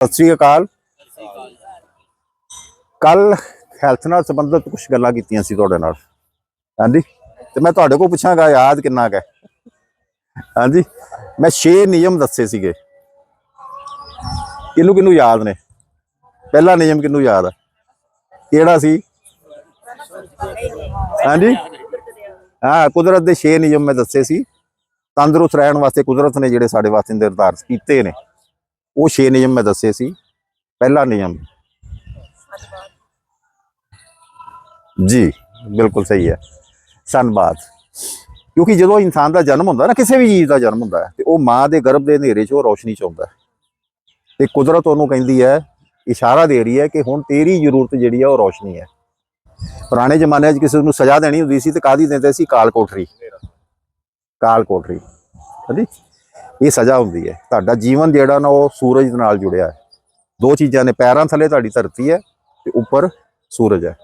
ਸਤਿ ਸ੍ਰੀ ਅਕਾਲ। ਕੱਲ ਹੈਲਥ ਨਾਲ ਸੰਬੰਧਿਤ ਕੁਝ ਗੱਲਾਂ ਕੀਤੀਆਂ ਸੀ ਤੁਹਾਡੇ ਨਾਲ। ਹਾਂਜੀ? ਤੇ ਮੈਂ ਤੁਹਾਡੇ ਕੋਲ ਪੁੱਛਾਂਗਾ, ਯਾਦ ਕਿੰਨਾ ਕੁ ਹੈ? ਹਾਂਜੀ? ਮੈਂ 6 ਨਿਯਮ ਦੱਸੇ ਸੀਗੇ। ਕਿਹਨੂੰ ਕਿਹਨੂੰ ਯਾਦ ਨੇ? ਪਹਿਲਾ ਨਿਯਮ ਕਿਹਨੂੰ ਯਾਦ ਹੈ ਕਿਹੜਾ ਸੀ? ਹਾਂਜੀ? ਹਾਂ, ਕੁਦਰਤ ਦੇ 6 ਨਿਯਮ ਮੈਂ ਦੱਸੇ ਸੀ। ਤੰਦਰੁਸਤ ਰਹਿਣ ਵਾਸਤੇ ਕੁਦਰਤ ਨੇ ਜਿਹੜੇ ਸਾਡੇ ਵਾਸਤੇ ਨਿਰਧਾਰਤ ਕੀਤੇ ਨੇ। ਉਹ 6 ਨਿਯਮ ਮੈਂ ਦੱਸੇ ਸੀ। ਪਹਿਲਾ ਨਿਯਮ। ਜੀ, ਬਿਲਕੁਲ ਸਹੀ ਹੈ। ਸੰਬਾਦ ਕਿਉਂਕਿ ਜਦੋਂ ਇਨਸਾਨ ਦਾ ਜਨਮ ਹੁੰਦਾ ਨਾ, ਕਿਸੇ ਵੀ ਜੀਵ ਦਾ ਜਨਮ ਹੁੰਦਾ ਹੈ, ਤੇ ਉਹ ਮਾਂ ਦੇ ਗਰਭ ਦੇ ਹਨੇਰੇ 'ਚ ਉਹ ਰੋਸ਼ਨੀ 'ਚ ਆਉਂਦਾ ਤੇ ਕੁਦਰਤ ਉਹਨੂੰ ਕਹਿੰਦੀ ਹੈ, ਇਸ਼ਾਰਾ ਦੇ ਰਹੀ ਹੈ ਕਿ ਹੁਣ ਤੇਰੀ ਜ਼ਰੂਰਤ ਜਿਹੜੀ ਆ ਉਹ ਰੋਸ਼ਨੀ ਹੈ। ਪੁਰਾਣੇ ਜ਼ਮਾਨੇ 'ਚ ਕਿਸੇ ਨੂੰ ਸਜ਼ਾ ਦੇਣੀ ਹੁੰਦੀ ਸੀ ਤੇ ਕਾਦੀ ਦਿੰਦੇ ਸੀ? ਕਾਲ ਕੋਠਰੀ। ਕਾਲ ਕੋਠਰੀ। ਹਾਂਜੀ? ਇਹ ਸਜ਼ਾ ਹੁੰਦੀ ਹੈ। ਤੁਹਾਡਾ ਜੀਵਨ ਜਿਹੜਾ ਨਾ, ਉਹ ਸੂਰਜ ਨਾਲ ਜੁੜਿਆ ਹੈ। ਦੋ ਚੀਜ਼ਾਂ ਨੇ, ਪੈਰਾਂ ਥੱਲੇ ਤੁਹਾਡੀ ਧਰਤੀ ਹੈ ਤੇ ਉੱਪਰ ਸੂਰਜ ਹੈ।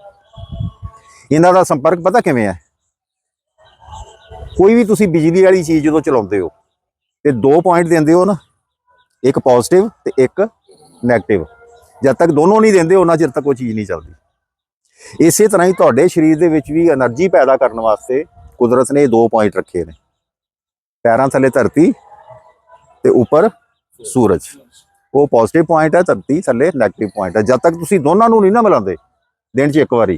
ਇਹਨਾਂ ਦਾ ਸੰਪਰਕ ਪਤਾ ਕਿਵੇਂ ਹੈ? ਕੋਈ ਵੀ ਤੁਸੀਂ ਬਿਜਲੀ ਵਾਲੀ ਚੀਜ਼ ਜਦੋਂ ਚਲਾਉਂਦੇ ਹੋ, ਤੇ ਦੋ ਪੁਆਇੰਟ ਦਿੰਦੇ ਹੋ ਨਾ, ਇੱਕ ਪੋਜ਼ਿਟਿਵ ਤੇ ਇੱਕ ਨੈਗੇਟਿਵ ਜਦ ਤੱਕ ਦੋਨੋਂ ਨਹੀਂ ਦਿੰਦੇ, ਉਹਨਾਂ ਚਿਰ ਤੱਕ ਉਹ ਚੀਜ਼ ਨਹੀਂ ਚੱਲਦੀ। ਇਸੇ ਤਰ੍ਹਾਂ ਹੀ ਤੁਹਾਡੇ ਸਰੀਰ ਦੇ ਵਿੱਚ ਵੀ એનર્ਜੀ ਪੈਦਾ ਕਰਨ ਵਾਸਤੇ ਕੁਦਰਤ ਨੇ ਦੋ ਪੁਆਇੰਟ ਰੱਖੇ ਨੇ। ਪੈਰਾਂ ਥੱਲੇ ਧਰਤੀ ਤੇ ਉੱਪਰ ਸੂਰਜ। ਉਹ ਪੋਜ਼ਿਟਿਵ ਪੁਆਇੰਟ ਹੈ, ਧਰਤੀ ਥੱਲੇ 네ਗੇਟਿਵ ਪੁਆਇੰਟ ਹੈ। ਜਦ ਤੱਕ ਤੁਸੀਂ ਦੋਨਾਂ ਨੂੰ ਨਹੀਂ ਨਾ ਮਿਲਾਉਂਦੇ, ਦਿਨ 'ਚ ਇੱਕ ਵਾਰੀ,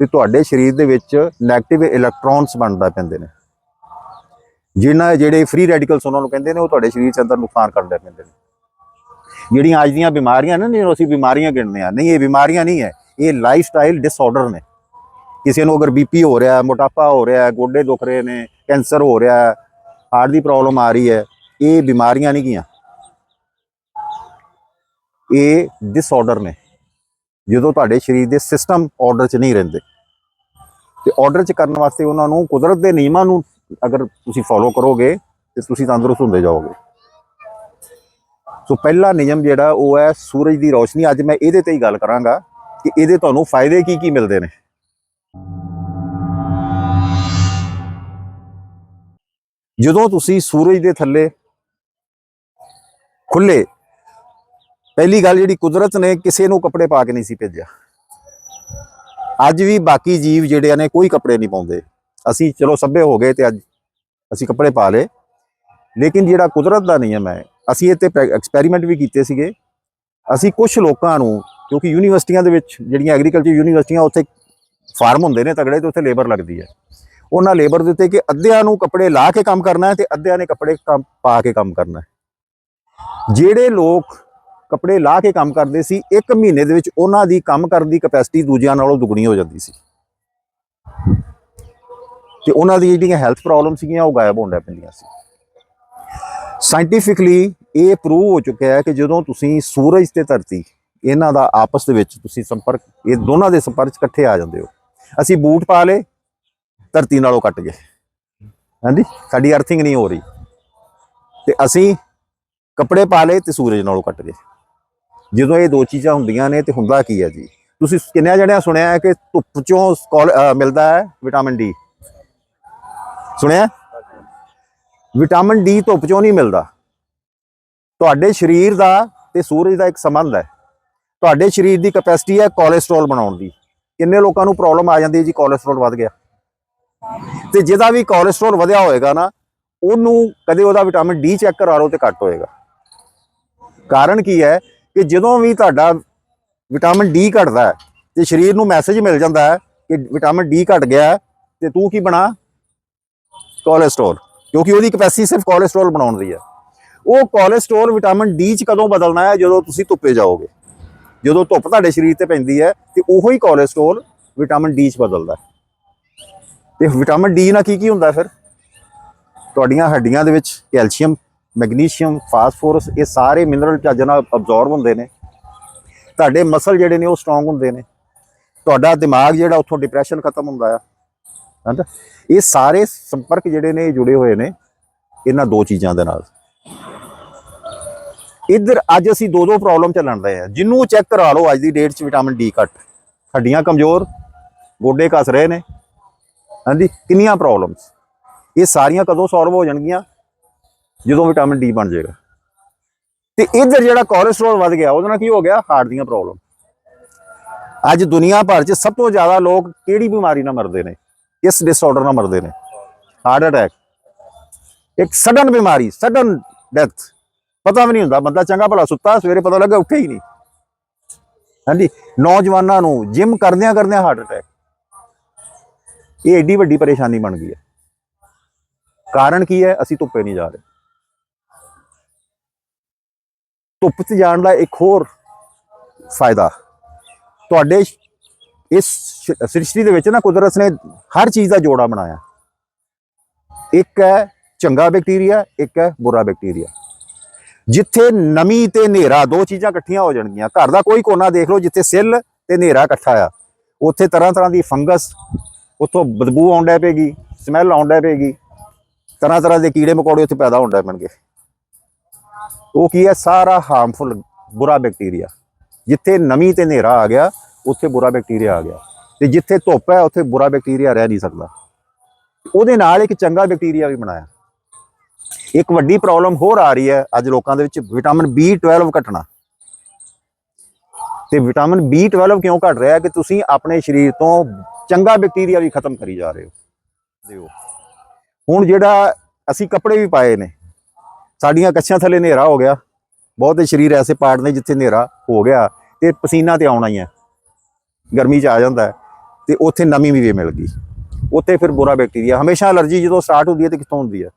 ਤੇ ਤੁਹਾਡੇ ਸਰੀਰ ਦੇ ਵਿੱਚ 네ਗੇਟਿਵ ਇਲੈਕਟ੍ਰੋਨਸ ਬਣਦਾ ਪੈਂਦੇ ਨੇ। ਜਿਨ੍ਹਾਂ ਜਿਹੜੇ ਫ੍ਰੀ ਰੈਡੀਕਲਸ ਉਹਨਾਂ ਨੂੰ ਕਹਿੰਦੇ ਨੇ, ਉਹ ਤੁਹਾਡੇ ਸਰੀਰ 'ਚ ਅੰਦਰ ਨੁਕਸਾਨ ਕਰਦੇ ਪੈਂਦੇ ਨੇ। ਜਿਹੜੀਆਂ ਅੱਜ ਦੀਆਂ ਬਿਮਾਰੀਆਂ ਨੇ, ਜਿਹਨੂੰ ਅਸੀਂ ਬਿਮਾਰੀਆਂ ਗਿਣਦੇ ਆ ਨਹੀਂ, ਇਹ ਬਿਮਾਰੀਆਂ ਨਹੀਂ ਹੈ, ਇਹ ਲਾਈਫ ਸਟਾਈਲ ਡਿਸਆਰਡਰ ਨੇ। ਕਿਸੇ ਨੂੰ ਅਗਰ ਬੀਪੀ ਹੋ ਰਿਹਾ, ਮੋਟਾਪਾ ਹੋ ਰਿਹਾ, ਗੋਡੇ ਦੁਖ ਰਹੇ ਨੇ, ਕੈਂਸਰ ਹੋ ਰਿਹਾ ਹਾਰਟ ਦੀ ਪ੍ਰੋਬਲਮ ਆ ਰਹੀ ਹੈ ਇਹ ਬਿਮਾਰੀਆਂ ਨਹੀਂ ਗੀਆਂ ਇਹ ਡਿਸਆਰਡਰ ਨੇ। ਜਦੋਂ ਤੁਹਾਡੇ ਸਰੀਰ ਦੇ ਸਿਸਟਮ ਆਰਡਰ 'ਚ ਨਹੀਂ ਰਹਿੰਦੇ। ਤੇ ਆਰਡਰ 'ਚ ਕਰਨ ਵਾਸਤੇ ਉਹਨਾਂ ਨੂੰ ਕੁਦਰਤ ਦੇ ਨਿਯਮਾਂ ਨੂੰ ਅਗਰ ਤੁਸੀਂ ਫੋਲੋ ਕਰੋਗੇ, ਤੇ ਤੁਸੀਂ ਤੰਦਰੁਸਤ ਹੁੰਦੇ ਜਾਓਗੇ। ਸੋ ਪਹਿਲਾ ਨਿਯਮ ਜਿਹੜਾ ਉਹ ਹੈ ਸੂਰਜ ਦੀ ਰੋਸ਼ਨੀ। ਅੱਜ ਮੈਂ ਇਹਦੇ ਤੇ ਹੀ ਗੱਲ ਕਰਾਂਗਾ ਕਿ ਇਹਦੇ ਤੁਹਾਨੂੰ ਫਾਇਦੇ ਕੀ ਕੀ ਮਿਲਦੇ ਨੇ। ਜਦੋਂ ਤੁਸੀਂ ਸੂਰਜ ਦੇ ਥੱਲੇ ਖੁੱਲੇ। ਪਹਿਲੀ ਗੱਲ ਜਿਹੜੀ ਕੁਦਰਤ ਨੇ ਕਿਸੇ ਨੂੰ ਕੱਪੜੇ ਪਾ ਕੇ ਨਹੀਂ ਸੀ ਭੇਜਿਆ। ਅੱਜ ਵੀ ਬਾਕੀ ਜੀਵ ਜਿਹੜੇ ਨੇ ਕੋਈ ਕੱਪੜੇ ਨਹੀਂ ਪਾਉਂਦੇ। ਅਸੀਂ ਚਲੋ ਸੱਭੇ ਹੋ ਗਏ ਤੇ ਅੱਜ ਅਸੀਂ ਕੱਪੜੇ ਪਾ ਲਏ। ਲੇਕਿਨ ਜਿਹੜਾ ਕੁਦਰਤ ਦਾ ਨਿਯਮ ਹੈ, ਅਸੀਂ ਇਹ ਤੇ ਐਕਸਪੈਰੀਮੈਂਟ ਵੀ ਕੀਤੇ ਸੀਗੇ। ਅਸੀਂ ਕੁਝ ਲੋਕਾਂ ਨੂੰ, ਕਿਉਂਕਿ ਯੂਨੀਵਰਸਿਟੀਆਂ ਦੇ ਵਿੱਚ ਜਿਹੜੀਆਂ ਐਗਰੀਕਲਚਰ ਯੂਨੀਵਰਸਿਟੀਆਂ ਉੱਥੇ ਫਾਰਮ ਹੁੰਦੇ ਨੇ ਤਗੜੇ ਤੇ ਉੱਥੇ ਲੇਬਰ ਲੱਗਦੀ ਹੈ। ਉਹਨਾਂ ਲੇਬਰ ਦੇ ਉੱਤੇ ਕਿ ਅੱਧਿਆਂ ਨੂੰ ਕੱਪੜੇ ਲਾ ਕੇ ਕੰਮ ਕਰਨਾ ਹੈ ਤੇ ਅੱਧਿਆਂ ਨੇ ਕੱਪੜੇ ਕੰਮ, ਪਾ ਕੇ ਕੰਮ ਕਰਨਾ ਹੈ। ਜਿਹੜੇ ਲੋਕ ਕੱਪੜੇ ਲਾ ਕੇ ਕੰਮ ਕਰਦੇ ਸੀ, ਇੱਕ ਮਹੀਨੇ ਦੇ ਵਿੱਚ ਉਹਨਾਂ ਦੀ ਕੰਮ ਕਰਨ ਦੀ ਕਪੈਸਿਟੀ ਦੂਜਿਆਂ ਨਾਲੋਂ ਦੁੱਗਣੀ ਹੋ ਜਾਂਦੀ ਸੀ। ਤੇ ਉਹਨਾਂ ਦੀ ਜਿਹੜੀਆਂ ਹੈਲਥ ਪ੍ਰੋਬਲਮ ਸੀਗੀਆਂ, ਉਹ ਗਾਇਬ ਹੋਣ ਲੱਗ ਪੈਂਦੀਆਂ ਸੀ। ਸਾਇੰਟੀਫਿਕਲੀ ਇਹ ਪ੍ਰੂਵ ਹੋ ਚੁੱਕਿਆ ਹੈ ਕਿ ਜਦੋਂ ਤੁਸੀਂ ਸੂਰਜ ਤੇ ਧਰਤੀ, ਇਹਨਾਂ ਦਾ ਆਪਸ ਦੇ ਵਿੱਚ ਤੁਸੀਂ ਸੰਪਰਕ, ਇਹ ਦੋਨਾਂ ਦੇ ਸੰਪਰਕ 'ਚ ਇਕੱਠੇ ਆ ਜਾਂਦੇ ਹੋ। ਅਸੀਂ ਬੂਟ ਪਾ ਲੇ ਧਰਤੀ ਨਾਲੋਂ ਕੱਟ ਗਏ। ਹਾਂਜੀ, ਸਾਡੀ ਅਰਥਿੰਗ ਨਹੀਂ ਹੋ ਰਹੀ। ਤੇ ਅਸੀਂ ਕੱਪੜੇ ਪਾ ਲਏ ਤੇ ਸੂਰਜ ਨਾਲੋਂ ਕੱਟ ਗਏ। ਜਦੋਂ ਇਹ ਦੋ ਚੀਜ਼ਾਂ ਹੁੰਦੀਆਂ ਨੇ ਤੇ ਹੁੰਦਾ ਕੀ ਹੈ ਜੀ? ਤੁਸੀਂ ਕਿੰਨਿਆਂ ਜਣਿਆਂ ਸੁਣਿਆ ਹੈ ਕਿ ਧੁੱਪ ਚੋਂ ਸਕੋਲ- ਮਿਲਦਾ ਹੈ ਵਿਟਾਮਿਨ ਡੀ? ਸੁਣਿਆ? ਵਿਟਾਮਿਨ ਡੀ ਧੁੱਪ ਚੋਂ ਨਹੀਂ ਮਿਲਦਾ। ਤੁਹਾਡੇ ਸਰੀਰ ਦਾ ਤੇ ਸੂਰਜ ਦਾ ਇੱਕ ਸੰਬੰਧ ਹੈ। ਤੁਹਾਡੇ ਸਰੀਰ ਦੀ ਕਪੈਸਿਟੀ ਹੈ ਕੋਲੇਸਟ੍ਰੋਲ ਬਣਾਉਣ ਦੀ। ਕਿੰਨੇ ਲੋਕਾਂ ਨੂੰ ਪ੍ਰੋਬਲਮ ਆ ਜਾਂਦੀ ਹੈ ਜੀ ਕੋਲੇਸਟ੍ਰੋਲ ਵੱਧ ਗਿਆ? ਤੇ ਜਿਹਦਾ ਵੀ ਕੋਲੇਸਟ੍ਰੋਲ ਵਧਿਆ ਹੋਏਗਾ ਨਾ, ਉਹਨੂੰ ਕਦੇ ਉਹਦਾ ਵਿਟਾਮਿਨ ਡੀ ਚੈੱਕ ਕਰਾ ਲਓ ਤੇ ਘੱਟ ਹੋਏਗਾ। ਕਾਰਨ ਕੀ ਹੈ ਕਿ ਜਦੋਂ ਵੀ ਤੁਹਾਡਾ ਵਿਟਾਮਿਨ ਡੀ ਘਟਦਾ ਹੈ ਤੇ ਸਰੀਰ ਨੂੰ ਮੈਸੇਜ ਮਿਲ ਜਾਂਦਾ ਹੈ ਕਿ ਵਿਟਾਮਿਨ ਡੀ ਘਟ ਗਿਆ ਹੈ, ਤੇ ਤੂੰ ਕੀ ਬਣਾ? ਕੋਲੇਸਟ੍ਰੋਲ, ਕਿਉਂਕਿ ਉਹਦੀ ਕੈਪੈਸਿਟੀ ਸਿਰਫ ਕੋਲੇਸਟ੍ਰੋਲ ਬਣਾਉਣ ਦੀ ਹੈ। ਉਹ ਕੋਲੇਸਟ੍ਰੋਲ ਵਿਟਾਮਿਨ ਡੀ ਚ ਕਦੋਂ ਬਦਲਣਾ ਹੈ? ਜਦੋਂ ਤੁਸੀਂ ਧੁੱਪੇ ਜਾਓਗੇ। ਜਦੋਂ ਧੁੱਪ ਤੁਹਾਡੇ ਸਰੀਰ ਤੇ ਪੈਂਦੀ ਹੈ, ਤੇ ਉਹੋ ਹੀ ਕੋਲੇਸਟ੍ਰੋਲ ਵਿਟਾਮਿਨ ਡੀ ਚ ਬਦਲਦਾ ਹੈ। ਤੇ ਵਿਟਾਮਿਨ ਡੀ ਨਾਲ ਕੀ ਕੀ ਹੁੰਦਾ ਫਿਰ? ਤੁਹਾਡੀਆਂ ਹੱਡੀਆਂ ਦੇ ਵਿੱਚ ਕੈਲਸ਼ੀਅਮ ਮੈਗਨੀਸ਼ੀਅਮ, ਫਾਸਫੋਰਸ, ਇਹ ਸਾਰੇ ਮਿਨਰਲ ਚੱਜ ਨਾਲ ਅਬਜ਼ੌਰਬ ਹੁੰਦੇ ਨੇ। ਤੁਹਾਡੇ ਮਸਲ ਜਿਹੜੇ ਨੇ ਉਹ ਸਟਰੋਂਗ ਹੁੰਦੇ ਨੇ। ਤੁਹਾਡਾ ਦਿਮਾਗ ਜਿਹੜਾ ਉੱਥੋਂ ਡਿਪਰੈਸ਼ਨ ਖਤਮ ਹੁੰਦਾ ਆ। ਹਨਾ? ਇਹ ਸਾਰੇ ਸੰਪਰਕ ਜਿਹੜੇ ਨੇ ਇਹ ਜੁੜੇ ਹੋਏ ਨੇ ਇਹਨਾਂ ਦੋ ਚੀਜ਼ਾਂ ਦੇ ਨਾਲ। ਇੱਧਰ ਅੱਜ ਅਸੀਂ ਦੋ ਦੋ ਪ੍ਰੋਬਲਮ ਚੱਲਣ ਰਹੇ ਆ। ਜਿਹਨੂੰ ਚੈੱਕ ਕਰਾ ਲਓ, ਅੱਜ ਦੀ ਡੇਟ 'ਚ ਵਿਟਾਮਿਨ ਡੀ ਘੱਟ। ਹੱਡੀਆਂ ਕਮਜ਼ੋਰ, ਗੋਡੇ ਘਸ ਰਹੇ ਨੇ। ਹਾਂਜੀ, ਕਿੰਨੀਆਂ ਪ੍ਰੋਬਲਮਸ ਇਹ ਸਾਰੀਆਂ ਕਦੋਂ ਸੋਲਵ ਹੋ ਜਾਣਗੀਆਂ? ਜਦੋਂ ਵਿਟਾਮਿਨ ਡੀ ਬਣ ਜਾਏਗਾ। ਤੇ ਇਧਰ ਜਿਹੜਾ ਕੋਲੇਸਟ੍ਰੋਲ ਵੱਧ ਗਿਆ, ਉਹਦੇ ਨਾਲ ਕੀ ਹੋ ਗਿਆ? ਹਾਰਟ ਦੀਆਂ ਪ੍ਰੋਬਲਮ ਅੱਜ ਦੁਨੀਆ ਭਰ 'ਚ ਸਭ ਤੋਂ ਜ਼ਿਆਦਾ ਲੋਕ ਕਿਹੜੀ ਬਿਮਾਰੀ ਨਾਲ ਮਰਦੇ ਨੇ? ਇਸ ਡਿਸਆਰਡਰ ਨਾਲ ਮਰਦੇ ਨੇ? Heart attack. ਇੱਕ ਸਡਨ ਬਿਮਾਰੀ ਸਡਨ ਡੈਥ ਪਤਾ ਵੀ ਨਹੀਂ ਹੁੰਦਾ, ਬੰਦਾ ਚੰਗਾ ਭਲਾ ਸੁੱਤਾ, ਸਵੇਰੇ ਪਤਾ ਲੱਗਾ ਉੱਠੇ ਹੀ ਨਹੀਂ। ਹਾਂਜੀ, ਨੌਜਵਾਨਾਂ ਨੂੰ ਜਿਮ ਕਰਦਿਆਂ ਕਰਦਿਆਂ ਹਾਰਟ ਅਟੈਕ। ਇਹ ਏਡੀ ਵੱਡੀ ਪਰੇਸ਼ਾਨੀ ਬਣ ਗਈ ਹੈ। ਕਾਰਨ ਕੀ ਹੈ? ਅਸੀਂ ਧੁੱਪੇ ਨਹੀਂ ਜਾ ਰਹੇ। ਧੁੱਪ 'ਚ ਜਾਣ ਦਾ ਇੱਕ ਹੋਰ ਫਾਇਦਾ। ਤੁਹਾਡੇ ਇਸ ਸ੍ਰਿਸ਼ਟੀ ਦੇ ਵਿੱਚ ਨਾ ਕੁਦਰਤ ਨੇ ਹਰ ਚੀਜ਼ ਦਾ ਜੋੜਾ ਬਣਾਇਆ। ਇੱਕ ਹੈ ਚੰਗਾ ਬੈਕਟੀਰੀਆ, ਇੱਕ ਹੈ ਬੁਰਾ ਬੈਕਟੀਰੀਆ। ਜਿੱਥੇ ਨਮੀ ਤੇ ਹਨੇਰਾ ਦੋ ਚੀਜ਼ਾਂ ਇਕੱਠੀਆਂ ਹੋ ਜਾਣਗੀਆਂ। ਘਰ ਦਾ ਕੋਈ ਕੋਨਾ ਦੇਖ ਲਓ, ਜਿੱਥੇ ਸਿੱਲ ਤੇ ਹਨੇਰਾ ਇਕੱਠਾ ਆ। ਉੱਥੇ ਤਰ੍ਹਾਂ ਤਰ੍ਹਾਂ ਦੀ ਫੰਗਸ, ਉੱਥੋਂ ਬਦਬੂ ਆਉਂਦਾ ਪਏਗੀ, ਸਮੈਲ ਆਉਂਦਾ ਪਏਗੀ। ਤਰ੍ਹਾਂ ਤਰ੍ਹਾਂ ਦੇ ਕੀੜੇ ਮਕੌੜੇ ਉੱਥੇ ਪੈਦਾ ਹੁੰਦੇ ਪੈਣਗੇ। ਉਹ ਕੀ ਹੈ? ਸਾਰਾ ਹਾਰਮਫੁਲ ਬੁਰਾ ਬੈਕਟੀਰੀਆ ਜਿੱਥੇ ਨਮੀ ਤੇ ਹਨੇਰਾ ਆ ਗਿਆ, ਉੱਥੇ ਬੁਰਾ ਬੈਕਟੀਰੀਆ ਆ ਗਿਆ। ਤੇ ਜਿੱਥੇ ਧੁੱਪ ਹੈ, ਉੱਥੇ ਬੁਰਾ ਬੈਕਟੀਰੀਆ ਰਹਿ ਨਹੀਂ ਸਕਦਾ। ਉਹਦੇ ਨਾਲ ਇੱਕ ਚੰਗਾ ਬੈਕਟੀਰੀਆ ਵੀ ਬਣਾਇਆ। ਇੱਕ ਵੱਡੀ ਪ੍ਰੋਬਲਮ ਹੋਰ ਆ ਰਹੀ ਹੈ, ਅੱਜ ਲੋਕਾਂ ਦੇ ਵਿੱਚ ਵਿਟਾਮਿਨ B12 ਘਟਣਾ। ਤੇ ਵਿਟਾਮਿਨ B12 ਕਿਉਂ ਘਟ ਰਿਹਾ ਹੈ ਕਿ ਤੁਸੀਂ ਆਪਣੇ ਸਰੀਰ ਤੋਂ ਚੰਗਾ ਬੈਕਟੀਰੀਆ ਵੀ ਖਤਮ ਕਰੀ ਜਾ ਰਹੇ ਹੋ। ਦਿਓ। ਹੁਣ ਜਿਹੜਾ ਅਸੀਂ ਕੱਪੜੇ ਵੀ ਪਾਏ ਨੇ ਸਾਡੀਆਂ ਕੱਛਾਂ ਥੱਲੇ ਹਨੇਰਾ ਹੋ ਗਿਆ। ਬਹੁਤੇ ਸਰੀਰ ਐਸੇ ਪਾਰਟ ਨੇ ਜਿੱਥੇ ਹਨੇਰਾ ਹੋ ਗਿਆ ਤੇ ਪਸੀਨਾ ਤੇ ਆਉਣਾ ਹੀ ਹੈ ਗਰਮੀ ਚ ਆ ਜਾਂਦਾ ਹੈ ਤੇ ਉੱਥੇ ਨਮੀ ਵੀ ਮਿਲ ਗਈ। ਉੱਥੇ ਫਿਰ ਬੁਰਾ ਬੈਕਟੀਰੀਆ। ਹਮੇਸ਼ਾ ਅਲਰਜੀ ਜਦੋਂ ਸਟਾਰਟ ਹੁੰਦੀ ਹੈ ਤੇ ਕਿੱਥੋਂ ਹੁੰਦੀ ਹੈ?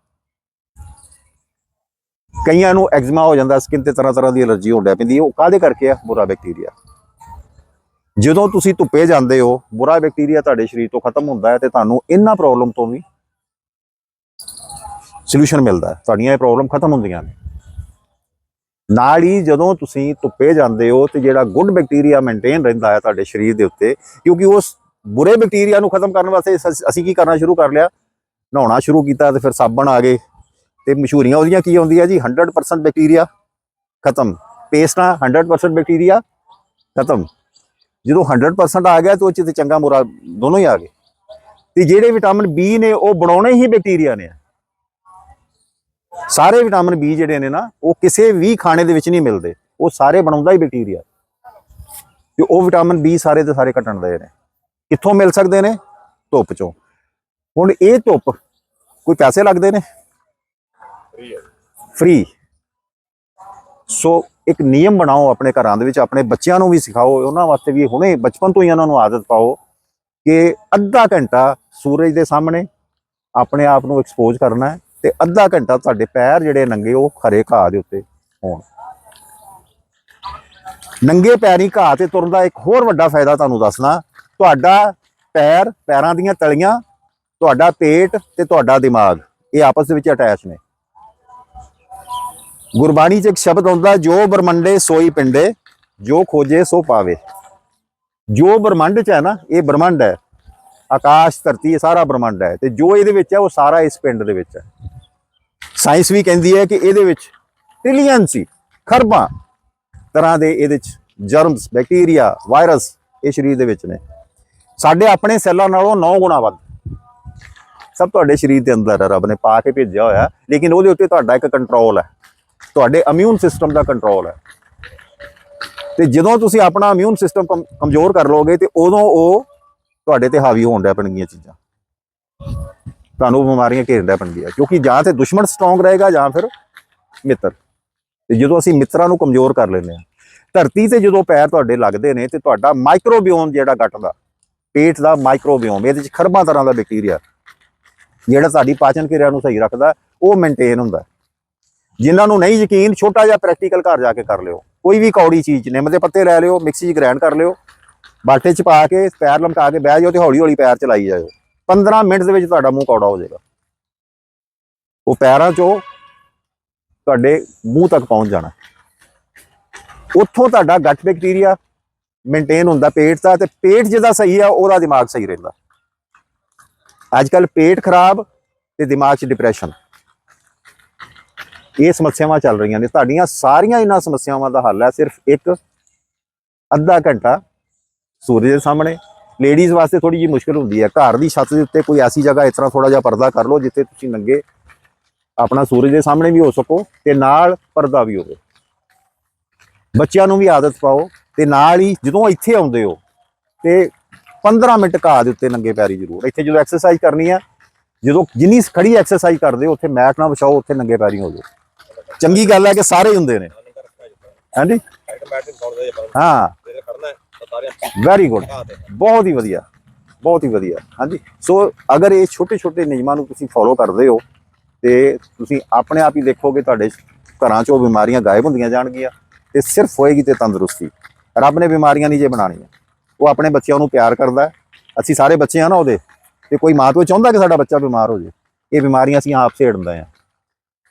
ਕਈਆਂ ਨੂੰ ਐਗਜ਼ਮਾ ਹੋ ਜਾਂਦਾ ਸਕਿਨ ਤੇ ਤਰ੍ਹਾਂ ਤਰ੍ਹਾਂ ਦੀ ਅਲਰਜੀ ਹੋਣ ਲੱਗ ਪੈਂਦੀ ਹੈ। ਉਹ ਕਾਹਦੇ ਕਰਕੇ ਆ? ਬੁਰਾ ਬੈਕਟੀਰੀਆ। ਜਦੋਂ ਤੁਸੀਂ ਧੁੱਪੇ ਜਾਂਦੇ ਹੋ, ਬੁਰਾ ਬੈਕਟੀਰੀਆ ਤੁਹਾਡੇ ਸਰੀਰ ਤੋਂ ਖਤਮ ਹੁੰਦਾ ਹੈ ਤੇ ਤੁਹਾਨੂੰ ਇਹਨਾਂ ਪ੍ਰੋਬਲਮ ਤੋਂ ਵੀ ਸੋਲੂਸ਼ਨ ਮਿਲਦਾ ਹੈ। ਤੁਹਾਡੀਆਂ ਇਹ ਪ੍ਰੋਬਲਮ ਖਤਮ ਹੁੰਦੀਆਂ ਨੇ। ਨਾਲ ਹੀ ਜਦੋਂ ਤੁਸੀਂ ਧੁੱਪੇ ਜਾਂਦੇ ਹੋ ਤੇ ਜਿਹੜਾ ਗੁੱਡ ਬੈਕਟੀਰੀਆ ਮੇਨਟੇਨ ਰਹਿੰਦਾ ਹੈ ਤੁਹਾਡੇ ਸਰੀਰ ਦੇ ਉੱਤੇ, ਕਿਉਂਕਿ ਉਸ ਬੁਰੇ ਬੈਕਟੀਰੀਆ ਨੂੰ ਖਤਮ ਕਰਨ ਵਾਸਤੇ ਸ- ਅਸੀਂ ਕੀ ਕਰਨਾ ਸ਼ੁਰੂ ਕਰ ਲਿਆ? ਨਹਾਉਣਾ ਸ਼ੁਰੂ ਕੀਤਾ ਤੇ ਫਿਰ ਸਾਬਣ ਆ ਗਏ। ਤੇ ਮਸ਼ਹੂਰੀਆਂ ਉਹਦੀਆਂ ਕੀ ਹੁੰਦੀਆਂ ਜੀ? 100% ਬੈਕਟੀਰੀਆ ਖਤਮ। ਪੇਸਟਾਂ 100% ਬੈਕਟੀਰੀਆ ਖਤਮ। ਜਦੋਂ 100% ਆ ਗਿਆ ਤਾਂ ਉਹ 'ਚ ਤੇ ਚੰਗਾ ਬੁਰਾ ਦੋਨੋਂ ਹੀ ਆ ਗਏ। ਤੇ ਜਿਹੜੇ ਵਿਟਾਮਿਨ ਬੀ ਨੇ ਉਹ ਬਣਾਉਣੇ ਹੀ ਬੈਕਟੀਰੀਆ ਨੇ। ਸਾਰੇ ਵਿਟਾਮਿਨ ਬੀ ਜਿਹੜੇ ਨੇ ਨਾ, ਉਹ ਕਿਸੇ ਵੀ ਖਾਣੇ ਦੇ ਵਿੱਚ ਨਹੀਂ ਮਿਲਦੇ। ਉਹ ਸਾਰੇ ਬਣਾਉਂਦਾ ਹੀ ਬੈਕਟੀਰੀਆ ਤੇ ਉਹ ਵਿਟਾਮਿਨ ਬੀ ਸਾਰੇ ਦੇ ਸਾਰੇ ਘਟਣ ਦੇ ਨੇ। ਕਿੱਥੋਂ ਮਿਲ ਸਕਦੇ ਨੇ? ਧੁੱਪ ਚੋਂ। ਹੁਣ ਇਹ ਧੁੱਪ ਕੋਈ ਪੈਸੇ ਲੱਗਦੇ ਨੇ? ਫ੍ਰੀ ਸੋ ਇੱਕ ਨਿਯਮ ਬਣਾਓ ਆਪਣੇ ਘਰਾਂ ਦੇ ਵਿੱਚ, ਆਪਣੇ ਬੱਚਿਆਂ ਨੂੰ ਵੀ ਸਿਖਾਓ। ਉਹਨਾਂ ਵਾਸਤੇ ਵੀ ਹੁਣੇ ਬਚਪਨ ਤੋਂ ਹੀ ਉਹਨਾਂ ਨੂੰ ਆਦਤ ਪਾਓ ਕਿ ਅੱਧਾ ਘੰਟਾ ਸੂਰਜ ਦੇ ਸਾਹਮਣੇ ਆਪਣੇ ਆਪ ਨੂੰ ਐਕਸਪੋਜ਼ ਕਰਨਾ ਹੈ। ਤੇ ਅੱਧਾ ਘੰਟਾ ਤੁਹਾਡੇ ਪੈਰ ਜਿਹੜੇ ਨੰਗੇ, ਉਹ ਖਰੇ ਘਾਹ ਦੇ ਉੱਤੇ ਹੋਣ। ਨੰਗੇ ਪੈਰੀ ਘਾਹ ਤੇ ਤੁਰਨ ਦਾ ਇੱਕ ਹੋਰ ਵੱਡਾ ਫਾਇਦਾ ਤੁਹਾਨੂੰ ਦੱਸਣਾ, ਤੁਹਾਡਾ ਪੈਰ ਪੈਰਾਂ ਦੀਆਂ ਤਲੀਆਂ, ਤੁਹਾਡਾ ਪੇਟ ਤੇ ਤੁਹਾਡਾ ਦਿਮਾਗ, ਇਹ ਆਪਸ ਵਿੱਚ ਅਟੈਚ ਨੇ। ਗੁਰਬਾਣੀ 'ਚ ਇੱਕ ਸ਼ਬਦ ਆਉਂਦਾ ਜੋ ਬ੍ਰਹਮੰਡੇ ਸੋਈ ਪਿੰਡੇ, ਜੋ ਖੋਜੇ ਸੋ ਪਾਵੇ। ਜੋ ਬ੍ਰਹਮੰਡ 'ਚ ਹੈ ਨਾ, ਇਹ ਬ੍ਰਹਮੰਡ ਹੈ। ਆਕਾਸ਼, ਧਰਤੀ, ਇਹ ਸਾਰਾ ਬ੍ਰਹਮੰਡ ਹੈ ਤੇ ਜੋ ਇਹਦੇ ਵਿੱਚ ਹੈ, ਉਹ ਸਾਰਾ ਇਸ ਪਿੰਡ ਦੇ ਵਿੱਚ ਹੈ। ਸਾਇੰਸ ਵੀ ਕਹਿੰਦੀ ਹੈ ਕਿ ਇਹਦੇ ਵਿੱਚ ਟ੍ਰਿਲੀਅਨ ਸੀ ਖਰਬਾਂ ਤਰ੍ਹਾਂ ਦੇ ਇਹਦੇ ਚ ਜਰਮਸ ਬੈਕਟੀਰੀਆ ਵਾਇਰਸ ਇਹ ਸਰੀਰ ਦੇ ਵਿੱਚ ਨੇ। ਸਾਡੇ ਆਪਣੇ ਸੈੱਲਾਂ ਨਾਲੋਂ 9 ਗੁਣਾ ਵੱਧ। ਸਭ ਤੁਹਾਡੇ ਸਰੀਰ ਦੇ ਅੰਦਰ ਹੈ, ਰੱਬ ਨੇ ਪਾ ਕੇ ਭੇਜਿਆ ਹੋਇਆ ਲੇਕਿਨ ਉਹਦੇ ਉੱਤੇ ਤੁਹਾਡਾ ਇੱਕ ਕੰਟਰੋਲ ਹੈ। ਤੁਹਾਡੇ ਇਮਿਊਨ ਸਿਸਟਮ ਦਾ ਕੰਟਰੋਲ ਹੈ। ਤੇ ਜਦੋਂ ਤੁਸੀਂ ਆਪਣਾ ਇਮਿਊਨ ਸਿਸਟਮ ਕਮਜ਼ੋਰ ਕਰ ਲੋਗੇ ਤੇ ਉਦੋਂ ਉਹ ਤੁਹਾਡੇ ਤੇ ਹਾਵੀ ਹੋਣ ਡੈ ਪੈਣਗੀਆਂ ਚੀਜ਼ਾਂ। ਤੁਹਾਨੂੰ ਬਿਮਾਰੀਆਂ ਘੇਰਦਾ ਪੈਂਦੀਆਂ ਕਿਉਂਕਿ ਜਾਂ ਤੇ ਦੁਸ਼ਮਣ ਸਟਰੋਂਗ ਰਹੇਗਾ ਜਾਂ ਫਿਰ ਮਿੱਤਰ। ਤੇ ਜਦੋਂ ਅਸੀਂ ਮਿੱਤਰਾਂ ਨੂੰ ਕਮਜ਼ੋਰ ਕਰ ਲੈਂਦੇ ਹਾਂ, ਧਰਤੀ ਤੇ ਜਦੋਂ ਪੈਰ ਤੁਹਾਡੇ ਲੱਗਦੇ ਨੇ ਤੇ ਤੁਹਾਡਾ ਮਾਈਕਰੋਬਿਓਮ ਜਿਹੜਾ ਘਟਦਾ, ਪੇਟ ਦਾ ਮਾਈਕਰੋਬਿਓਮ ਇਹਦੇ ਵਿੱਚ ਖਰਬਾਂ ਤਰ੍ਹਾਂ ਦਾ ਬੈਕਟੀਰੀਆ ਜਿਹੜਾ ਤੁਹਾਡੀ ਪਾਚਨ ਕਿਰਿਆ ਨੂੰ ਸਹੀ ਰੱਖਦਾ, ਉਹ ਮੇਨਟੇਨ ਹੁੰਦਾ। ਜਿਨ੍ਹਾਂ ਨੂੰ ਨਹੀਂ ਯਕੀਨ, ਛੋਟਾ ਜਿਹਾ ਪ੍ਰੈਕਟੀਕਲ ਘਰ ਜਾ ਕੇ ਕਰ ਲਿਓ। ਕੋਈ ਵੀ ਕੌੜੀ ਚੀਜ਼, ਨਿੰਮ ਦੇ ਪੱਤੇ ਲੈ ਲਿਓ, ਮਿਕਸੀ 'ਚ ਗ੍ਰਾਈਂਡ ਕਰ ਲਿਓ ਬਾਟੇ 'ਚ ਪਾ ਕੇ, ਪੈਰ ਲਮਕਾ ਕੇ ਬਹਿ ਜਾਓ ਤੇ ਹੌਲੀ ਹੌਲੀ ਪੈਰ ਚਲਾਈ ਜਾਓ 15 ਮਿੰਟ ਦੇ ਵਿੱਚ ਤੁਹਾਡਾ ਮੂੰਹ ਕੌੜਾ ਹੋ ਜਾਏਗਾ। ਉਹ ਪੈਰਾਂ 'ਚੋਂ ਤੁਹਾਡੇ ਮੂੰਹ ਤੱਕ ਪਹੁੰਚ ਜਾਣਾ। ਉੱਥੋਂ ਤੁਹਾਡਾ ਗੱਟ ਬੈਕਟੀਰੀਆ ਮੇਨਟੇਨ ਹੁੰਦਾ ਪੇਟ ਦਾ ਤੇ ਪੇਟ ਜਿਹਦਾ ਸਹੀ ਆ, ਉਹਦਾ ਦਿਮਾਗ ਸਹੀ ਰਹਿੰਦਾ। ਅੱਜ ਕੱਲ ਪੇਟ ਖਰਾਬ ਤੇ ਦਿਮਾਗ 'ਚ ਡਿਪਰੈਸ਼ਨ ਇਹ ਸਮੱਸਿਆਵਾਂ ਚੱਲ ਰਹੀਆਂ ਨੇ। ਤੁਹਾਡੀਆਂ ਸਾਰੀਆਂ ਇਹਨਾਂ ਸਮੱਸਿਆਵਾਂ ਦਾ ਹੱਲ ਹੈ। ਸਿਰਫ ਇੱਕ ਅੱਧਾ ਘੰਟਾ ਸੂਰਜ ਦੇ ਸਾਹਮਣੇ ਲੇਡੀਜ਼ ਵਾਸਤੇ ਥੋੜੀ ਜਿਹੀ ਮੁਸ਼ਕਲ ਹੁੰਦੀ ਹੈ। ਘਰ ਦੀ ਛੱਤ ਦੇ ਉੱਤੇ ਕੋਈ ਐਸੀ ਜਗ੍ਹਾ ਇਸ ਤਰ੍ਹਾਂ ਥੋੜਾ ਜਿਹਾ ਪਰਦਾ ਕਰ ਲਓ ਜਿੱਥੇ ਤੁਸੀਂ ਨੰਗੇ ਆਪਣਾ ਸੂਰਜ ਦੇ ਸਾਹਮਣੇ ਵੀ ਹੋ ਸਕੋ ਤੇ ਨਾਲ ਪਰਦਾ ਵੀ ਹੋਵੇ। ਬੱਚਿਆਂ ਨੂੰ ਵੀ ਆਦਤ ਪਾਓ ਤੇ ਨਾਲ ਹੀ ਜਦੋਂ ਇੱਥੇ ਆਉਂਦੇ ਹੋ ਤੇ 15 ਮਿੰਟ ਘਾਹ ਦੇ ਉੱਤੇ ਨੰਗੇ ਪੈਰੀ ਜ਼ਰੂਰ। ਇੱਥੇ ਜਦੋਂ ਐਕਸਰਸਾਈਜ਼ ਕਰਨੀ ਆ ਜਦੋਂ ਜਿੰਨੀ ਖੜੀ ਐਕਸਰਸਾਈਜ਼ ਕਰਦੇ ਹੋ ਉੱਥੇ ਮੈਟ ਨਾ ਵਿਛਾਓ ਉੱਥੇ ਨੰਗੇ ਪੈਰੀ ਹੋ ਜਾਓ। ਚੰਗੀ ਗੱਲ ਹੈ ਕਿ ਸਾਰੇ ਹੀ ਹੁੰਦੇ ਨੇ। ਹਾਂਜੀ? ਹਾਂ। ਵੈਰੀ ਗੁੱਡ ਬਹੁਤ ਹੀ ਵਧੀਆ, ਬਹੁਤ ਹੀ ਵਧੀਆ। ਹਾਂਜੀ ਸੋ ਅਗਰ ਇਹ ਛੋਟੇ ਛੋਟੇ ਨਿਯਮਾਂ ਨੂੰ ਤੁਸੀਂ ਫੋਲੋ ਕਰਦੇ ਹੋ, ਤੇ ਤੁਸੀਂ ਆਪਣੇ ਆਪ ਹੀ ਦੇਖੋਗੇ ਤੁਹਾਡੇ ਘਰਾਂ 'ਚੋਂ ਬਿਮਾਰੀਆਂ ਗਾਇਬ ਹੁੰਦੀਆਂ ਜਾਣਗੀਆਂ, ਤੇ ਸਿਰਫ ਹੋਏਗੀ ਤੇ ਤੰਦਰੁਸਤੀ। ਰੱਬ ਨੇ ਬਿਮਾਰੀਆਂ ਨਹੀਂ ਜੇ ਬਣਾਉਣੀਆਂ। ਉਹ ਆਪਣੇ ਬੱਚਿਆਂ ਨੂੰ ਪਿਆਰ ਕਰਦਾ ਅਸੀਂ ਸਾਰੇ ਬੱਚੇ ਆ ਨਾ ਉਹਦੇ, ਤੇ ਕੋਈ ਮਾਂ ਪਿਓ ਚਾਹੁੰਦਾ ਕਿ ਸਾਡਾ ਬੱਚਾ ਬਿਮਾਰ ਹੋ ਜਾਏ ਇਹ ਬਿਮਾਰੀਆਂ ਅਸੀਂ ਆਪ ਛੇੜਦਾ ਆ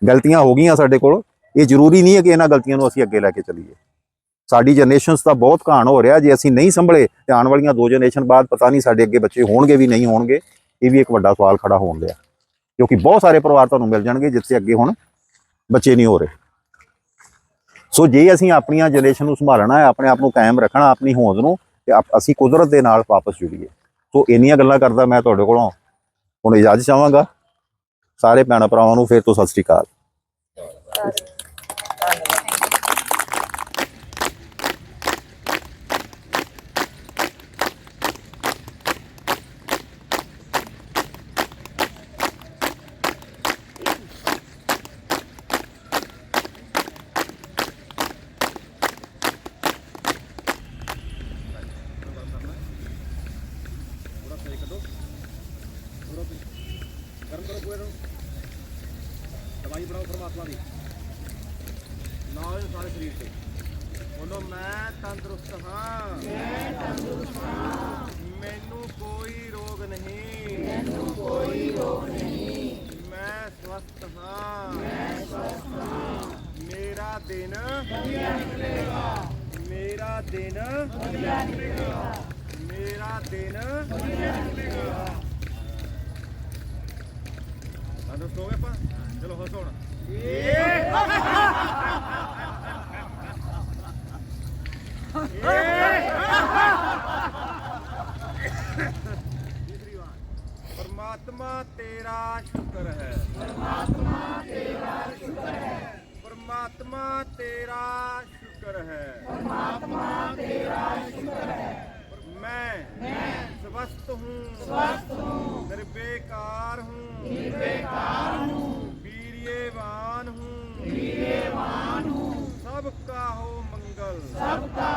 ਗਲਤੀਆਂ ਹੋ ਗਈਆਂ ਸਾਡੇ ਕੋਲ। ਇਹ ਜ਼ਰੂਰੀ ਨਹੀਂ ਹੈ ਕਿ ਇਹਨਾਂ ਗਲਤੀਆਂ ਨੂੰ ਅਸੀਂ ਅੱਗੇ ਲੈ ਕੇ ਚੱਲੀਏ। ਸਾਡੀ ਜਨਰੇਸ਼ਨਸ ਦਾ ਬਹੁਤ ਘਾਣ ਹੋ ਰਿਹਾ, ਜੇ ਅਸੀਂ ਨਹੀਂ ਸੰਭਲੇ ਤੇ ਆਉਣ ਵਾਲੀਆਂ ਦੋ ਜਨਰੇਸ਼ਨ ਬਾਅਦ ਪਤਾ ਨਹੀਂ ਸਾਡੇ ਅੱਗੇ ਬੱਚੇ ਹੋਣਗੇ ਵੀ ਨਹੀਂ ਹੋਣਗੇ, ਇਹ ਵੀ ਇੱਕ ਵੱਡਾ ਸਵਾਲ ਖੜਾ ਹੋਣ ਲਿਆ ਕਿਉਂਕਿ ਬਹੁਤ ਸਾਰੇ ਪਰਿਵਾਰ ਤੁਹਾਨੂੰ ਮਿਲ ਜਾਣਗੇ ਜਿੱਥੇ ਅੱਗੇ ਹੁਣ ਬੱਚੇ ਨਹੀਂ ਹੋ ਰਹੇ। ਸੋ ਜੇ ਅਸੀਂ ਆਪਣੀਆਂ ਜਨਰੇਸ਼ਨ ਨੂੰ ਸੰਭਾਲਣਾ ਹੈ, ਆਪਣੇ ਆਪ ਨੂੰ ਕਾਇਮ ਰੱਖਣਾ, ਆਪਣੀ ਹੋਂਦ ਨੂੰ, ਤੇ ਆਪ- ਅਸੀਂ ਕੁਦਰਤ ਦੇ ਨਾਲ ਵਾਪਸ ਜੁੜੀਏ। ਸੋ ਇੰਨੀਆਂ ਗੱਲਾਂ ਕਰਦਾ ਮੈਂ ਤੁਹਾਡੇ ਕੋਲੋਂ। ਹੁਣ ਇਜਾਜ਼ਤ ਚਾਹਾਂਗਾ। ਸਾਰੇ ਭੈਣਾਂ ਭਰਾਵਾਂ ਨੂੰ ਫਿਰ ਤੋਂ ਸਤਿ ਸ੍ਰੀ ਅਕਾਲ। ਦਵਾਈ ਬਣਾਓ ਪਰਮਾਤਮਾ ਦੀ। ਨਾਲ ਹੀ ਸਾਰੇ ਸਰੀਰ ਤੇ। ਬੋਲੋ ਮੈਂ ਤੰਦਰੁਸਤ ਹਾਂ। ਮੈਂ ਤੰਦਰੁਸਤ ਹਾਂ। ਮੈਨੂੰ ਕੋਈ ਰੋਗ ਨਹੀਂ। ਮੈਨੂੰ ਕੋਈ ਰੋਗ ਨਹੀਂ। ਮੈਂ ਸਵਸਥ ਹਾਂ। ਮੈਂ ਸਵਸਥ ਹਾਂ। ਮੇਰਾ ਦਿਨ। ਵਧੀਆ ਨਿਕਲੇਗਾ। ਮੇਰਾ ਦਿਨ। ਵਧੀਆ ਨਿਕਲੇਗਾ। ਮੇਰਾ ਦਿਨ। ਵਧੀਆ ਨਿਕਲੇਗਾ। ਤੰਦਰੁਸਤ ਹੋ ਗਏ ਆਪਾਂ ਚਲੋ ਹੱਸੋ ਹੁਣ ਤੀਸਰੀ ਵਾਰ ਪਰਮਾਤਮਾ ਤੇਰਾ ਸ਼ੁਕਰ ਹੈ ਪਰਮਾਤਮਾ ਤੇਰਾ ਸ਼ੁਕਰ ਹੈ ਪਰਮਾਤਮਾ ਤੇਰਾ ਸ਼ੁਕਰ ਹੈ ਪਰਮਾਤਮਾ ਤੇਰਾ मैं मैं स्वस्थ हूँ स्वस्थ हूँ निर्बेकार हूँ निर्बेकार हूँ वीर्यवान हूँ वीर्यवान हूँ सबका हो मंगल सबका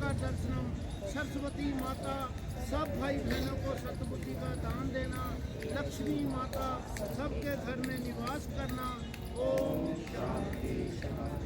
का दर्शनम सरस्वती माता सब भाई बहनों को सतबुद्धि का दान देना लक्ष्मी माता सबके घर में निवास करना ओम शांति शांति